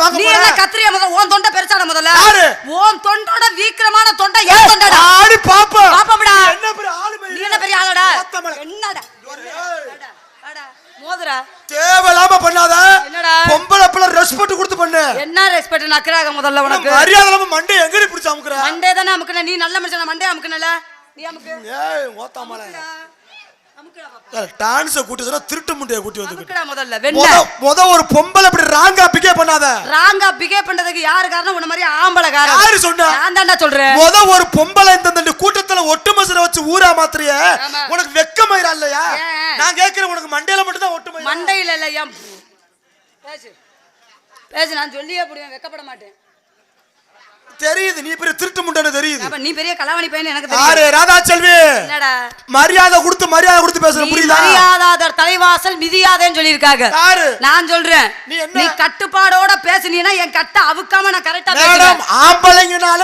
வாங்க நீ? என்ன கத்திரியா முதல்ல உன் தொண்டை பெருசாட முதல்ல. யாரு? உன் தொண்டோட வீக்கிரமான தொண்டை என் தொண்டடா. ஆடி பாப்பா. பாப்போம்டா. என்ன பெரிய ஆளு நீ மாதிரி என்ன பெரிய ஆளடா. என்னடா? மோதுடா தேவையில்லாம பண்ணாத. என்னடா? பொம்பளை பிள்ளை ரெஸ்பெக்ட் கொடுத்து பண்ணு. என்ன ரெஸ்பெக்ட் நக்கறாக முதல்ல உனக்கு மரியாதை இல்லாம மண்டை பிடிச்சு அமுக்குற? மண்டே தானே அமுக்குன. நீ நல்ல மனுஷன்? மண்டே அமுக்குனல? நீ அமுக்கு. ஏய் ஓத்தாமல. டான்ஸ கூட்டி திருட்டு முட்டைய கூட்டி வந்து முதல்ல. முத ஒரு பொம்பளை இப்படி ராங்கா பிக்கே பண்ணாத ராங்கா பிகே பண்றதுக்கு யாரு காரணம்? உன்ன மாதிரி ஆம்பளை காரணம். யாரு சொன்னா? நான் தான்டா சொல்றேன். முத ஒரு பொம்பளை இந்த கூட்டத்துல ஒட்டு மசுரை வச்சு ஊரா மாத்திரிய. உனக்கு வெக்கமயிரா இல்லையா? நான் கேக்குறேன் உனக்கு மண்டையில மட்டும் தான் ஒட்டு மயிரா? மண்டையில இல்ல என் பேசு. பேசு நான் சொல்லியே புரியும் வெக்கப்பட மாட்டேன். தெரியுது நீ பெரிய திருட்டு முண்டன்னு தெரியுது. அப்ப நீ பெரிய கலாவணி பையன் எனக்கு யாரு தெரியும் ராதா செல்வி என்னடா? மரியாதை கொடுத்து மரியாதை கொடுத்து பேசுற புரியுதா? மரியாதாதர் தலைவாசல் மிதியாதேன்னு சொல்லியிருக்காங்க. யாரு? நான் சொல்றேன். நீ என்ன? நீ கட்டுப்பாடோட பேசுனீன்னா என் கட்டை அவுக்காம நான் கரெக்டா மேடம் பேசுறேன். ஆம்பளைங்கனால